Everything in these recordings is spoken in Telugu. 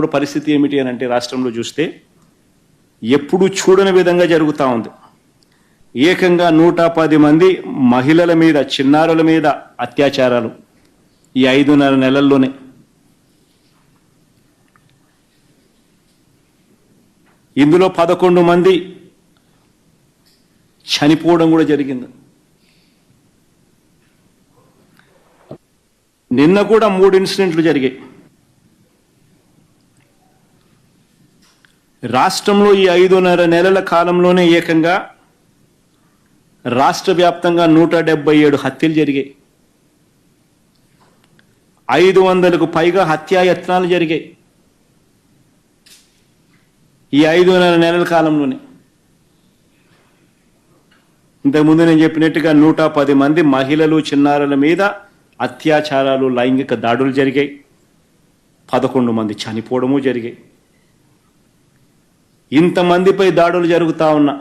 ఇప్పుడు పరిస్థితి ఏమిటి అని అంటే రాష్ట్రంలో చూస్తే ఎప్పుడు చూడని విధంగా జరుగుతూ ఉంది. ఏకంగా నూట పది మంది మహిళల మీద చిన్నారుల మీద అత్యాచారాలు ఈ ఐదున్నర నెలల్లోనే. ఇందులో పదకొండు మంది చనిపోవడం కూడా జరిగింది. నిన్న కూడా మూడు ఇన్సిడెంట్లు జరిగాయి. రాష్ట్రంలో ఈ ఐదున్నర నెలల కాలంలోనే ఏకంగా రాష్ట్ర వ్యాప్తంగా నూట డెబ్బై ఏడు హత్యలు జరిగాయి. ఐదు వందలకు పైగా హత్యాయత్నాలు జరిగాయి. ఈ ఐదున్నర నెలల కాలంలోనే. ఇంతకుముందు నేను చెప్పినట్టుగా నూట పది మంది మహిళలు చిన్నారుల మీద అత్యాచారాలు లైంగిక దాడులు జరిగాయి. పదకొండు మంది చనిపోవడము జరిగాయి. ఇంతమందిపై దాడులు జరుగుతూ ఉన్నా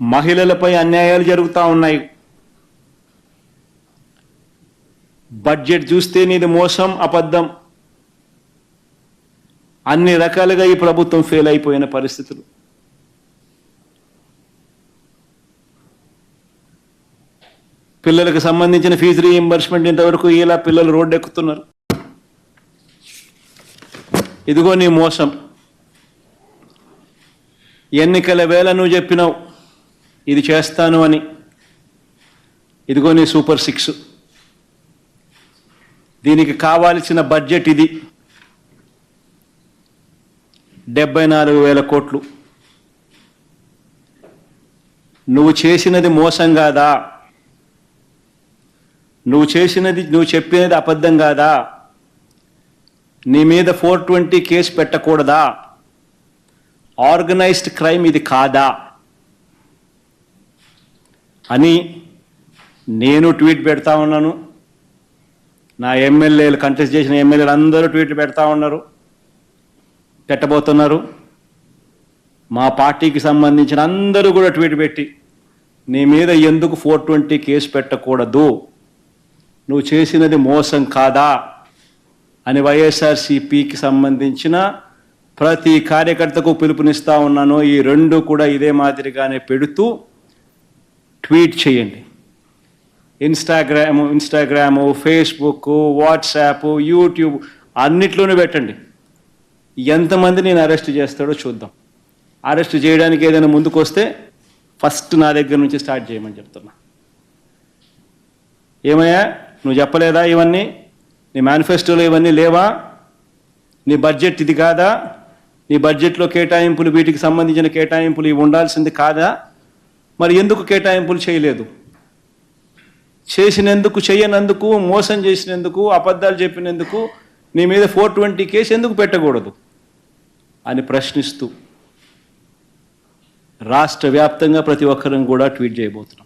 మహిళలపై అన్యాయాలు జరుగుతూ ఉన్నాయి. బడ్జెట్ చూస్తే నీది మోసం అబద్ధం. అన్ని రకాలుగా ఈ ప్రభుత్వం ఫెయిల్ అయిపోయిన పరిస్థితులు. పిల్లలకు సంబంధించిన ఫీజు రీఎంబర్స్మెంట్ ఇంతవరకు ఇలా పిల్లలు రోడ్డు ఎక్కుతున్నారు ఇదిగో నీ మోసం. ఎన్నికల వేళ నువ్వు చెప్పినావు ఇది చేస్తాను అని. ఇదిగో నీ సూపర్ సిక్స్. దీనికి కావాల్సిన బడ్జెట్ ఇది. డెబ్బై నాలుగు వేల కోట్లు. నువ్వు చేసినది మోసం కాదా? నువ్వు చేసినది నువ్వు చెప్పినది అబద్ధం కాదా? నీ మీద ఫోర్ ట్వంటీ కేసు పెట్టకూడదా? ఆర్గనైజ్డ్ క్రైమ్ ఇది కాదా? అని నేను ట్వీట్ పెడతా ఉన్నాను. నా ఎమ్మెల్యేలు కంటెస్ట్ చేసిన ఎమ్మెల్యేలు అందరూ ట్వీట్లు పెడతా ఉన్నారు. పెట్టబోతున్నారు. మా పార్టీకి సంబంధించిన అందరూ కూడా ట్వీట్ పెట్టి నీ మీద ఎందుకు ఫోర్ ట్వంటీ కేసు పెట్టకూడదు? నువ్వు చేసినది మోసం కాదా? అని వైఎస్ఆర్సిపికి సంబంధించిన ప్రతి కార్యకర్తకు పిలుపునిస్తూ ఉన్నాను. ఈ రెండు కూడా ఇదే మాదిరిగానే పెడుతూ ట్వీట్ చేయండి. Instagram Instagram Facebook WhatsApp YouTube అన్నిట్లోనూ పెట్టండి. ఎంతమంది నేను అరెస్ట్ చేస్తాడో చూద్దాం. అరెస్ట్ చేయడానికి ఏదైనా ముందుకు వస్తే ఫస్ట్ నా దగ్గర నుంచి స్టార్ట్ చేయమని చెప్తున్నా. ఏమయ్యా నువ్వు చెప్పలేదా ఇవన్నీ? నీ మేనిఫెస్టోలో ఇవన్నీ లేవా? నీ బడ్జెట్ ఇది కాదా? నీ బడ్జెట్లో కేటాయింపులు వీటికి సంబంధించిన కేటాయింపులు ఇవి ఉండాల్సింది కాదా? మరి ఎందుకు కేటాయింపులు చేయలేదు? చేసినందుకు చేయనందుకు మోసం చేసినందుకు అబద్ధాలు చెప్పినందుకు నీ మీద ఫోర్ ట్వంటీ కేసు ఎందుకు పెట్టకూడదు? అని ప్రశ్నిస్తూ రాష్ట్ర వ్యాప్తంగా ప్రతి ఒక్కరం కూడా ట్వీట్ చేయబోతున్నాం.